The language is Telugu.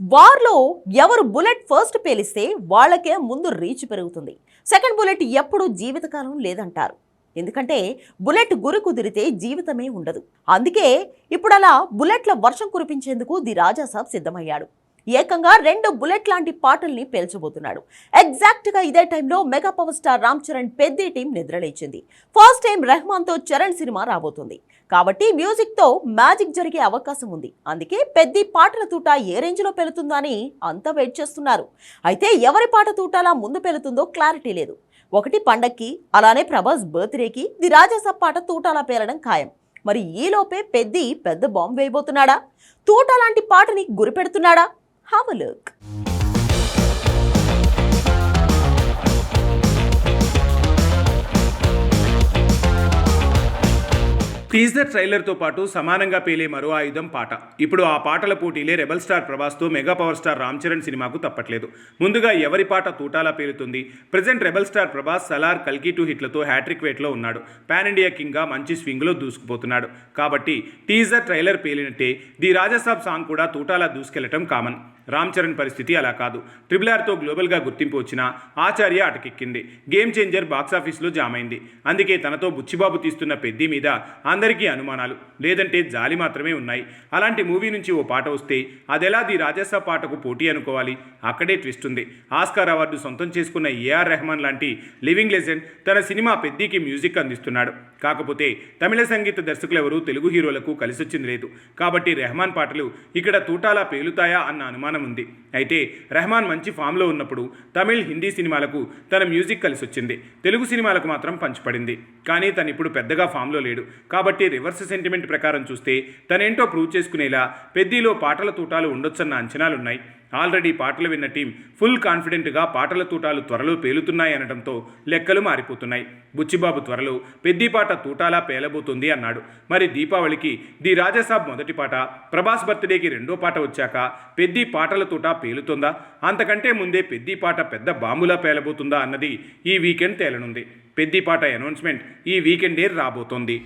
వార్లో ఎవరు బుల్లెట్ ఫస్ట్ పేలిస్తే వాళ్ళకే ముందు రీచ్ పెరుగుతుంది. సెకండ్ బుల్లెట్ ఎప్పుడూ జీవితకాలం లేదంటారు. ఎందుకంటే బుల్లెట్ గురి కుదిరితే జీవితమే ఉండదు. అందుకే ఇప్పుడు అలా బుల్లెట్ల వర్షం కురిపించేందుకు ది రాజాసాబ్ సిద్ధమయ్యాడు. ఏకంగా రెండు బుల్లెట్ లాంటి పాటల్ని పేల్చబోతున్నాడు. ఎగ్జాక్ట్గా ఇదే టైంలో mega power star Ram Charan పెద్ద టీం నిద్రలేచింది. ఫస్ట్ టైం రెహమాన్తో చరణ్ సినిమా రాబోతుంది. కాబట్టి మ్యూజిక్తో మ్యాజిక్ జరిగే అవకాశం ఉంది. అందుకే పెద్ద పాటల తూట ఏ రేంజ్లో పెలుతుందని అని అంతా వెయిట్ చేస్తున్నారు. అయితే ఎవరి పాట తూటాలా ముందు పెలుతుందో క్లారిటీ లేదు. ఒకటి పండక్కి అలానే ప్రభాస్ బర్త్డేకి ది రాజాసాబ్ పాట తూటాలా పేలడం ఖాయం. మరి ఈలోపే పెద్ది పెద్ద బాంబు వేయబోతున్నాడా? తూట లాంటి పాటని గురిపెడుతున్నాడా? హావ్ లుక్ టీజర్ ట్రైలర్తో పాటు సమానంగా పేలే మరో ఆయుధం పాట. ఇప్పుడు ఆ పాటల పోటీలే rebel star ప్రభాస్తో mega power star Ram Charan సినిమాకు తప్పట్లేదు. ముందుగా ఎవరి పాట తూటాలా పేలుతుంది? Present rebel star Prabhas Salaar కల్కి టూ హిట్లతో హ్యాట్రిక్ వేట్లో ఉన్నాడు. పాన్ ఇండియా కింగ్గా మంచి స్వింగ్లో దూసుకుపోతున్నాడు. కాబట్టి టీజర్ ట్రైలర్ పేలినట్టే ది రాజసాబ్ సాంగ్ కూడా తూటాలా దూసుకెళ్ళటం కామన్ రామ్ చరణ్ పరిస్థితి అలా కాదు. ట్రిపుల్ ఆర్తో గ్లోబల్గా గుర్తింపు వచ్చిన ఆచార్య అటకెక్కింది. గేమ్ చేంజర్ బాక్సాఫీస్లో జామ్ అయింది. అందుకే తనతో బుచ్చిబాబు తీస్తున్న పెద్ది మీద అందరికీ అనుమానాలు. లేదంటే జాలి మాత్రమే ఉన్నాయి. అలాంటి మూవీ నుంచి ఓ పాట వస్తే అదెలా ది రాజాసాబ్ పాటకు పోటీ అనుకోవాలి? అక్కడే ట్విస్ట్ ఉంది. ఆస్కార్ అవార్డు సొంతం చేసుకున్న ఏఆర్ రెహమాన్ లాంటి లివింగ్ లెజెండ్ తన సినిమా పెద్దికి మ్యూజిక్ అందిస్తున్నాడు. కాకపోతే తమిళ సంగీత దర్శకులెవరూ తెలుగు హీరోలకు కలిసొచ్చింది లేదు. కాబట్టి రెహమాన్ పాటలు ఇక్కడ తూటాలా పేలుతాయా అన్న అనుమానం ఉంది. అయితే రెహమాన్ మంచి ఫామ్లో ఉన్నప్పుడు తమిళ్ హిందీ సినిమాలకు తన మ్యూజిక్ కలిసి వచ్చింది. తెలుగు సినిమాలకు మాత్రం పంచిపడింది కానీ తను ఇప్పుడు పెద్దగా ఫామ్లో లేడు. కాబట్టి రివర్స్ సెంటిమెంట్ ప్రకారం చూస్తే తనేంటో ప్రూవ్ చేసుకునేలా పెద్దీలో పాటల తూటాలు ఉండొచ్చన్న అంచనాలున్నాయి. ఆల్రెడీ పాటలు విన్న టీం ఫుల్ కాన్ఫిడెంట్గా పాటల తూటాలు త్వరలో పేలుతున్నాయి అనడంతో లెక్కలు మారిపోతున్నాయి. బుచ్చిబాబు త్వరలో పెద్ది పాట తూటాలా పేలబోతుంది అన్నాడు. మరి దీపావళికి ది రాజాసాబ్ మొదటి పాట ప్రభాస్ బర్త్డేకి రెండో పాట వచ్చాక పెద్ది పాట పాటల పేలుతుందా? అంతకంటే ముందే పెద్దిపాట పెద్ద బాంబులా పేలబోతుందా అన్నది ఈ వీకెండ్ తేలనుంది. పెద్దిపాట అనౌన్స్మెంట్ ఈ వీకెండే రాబోతోంది.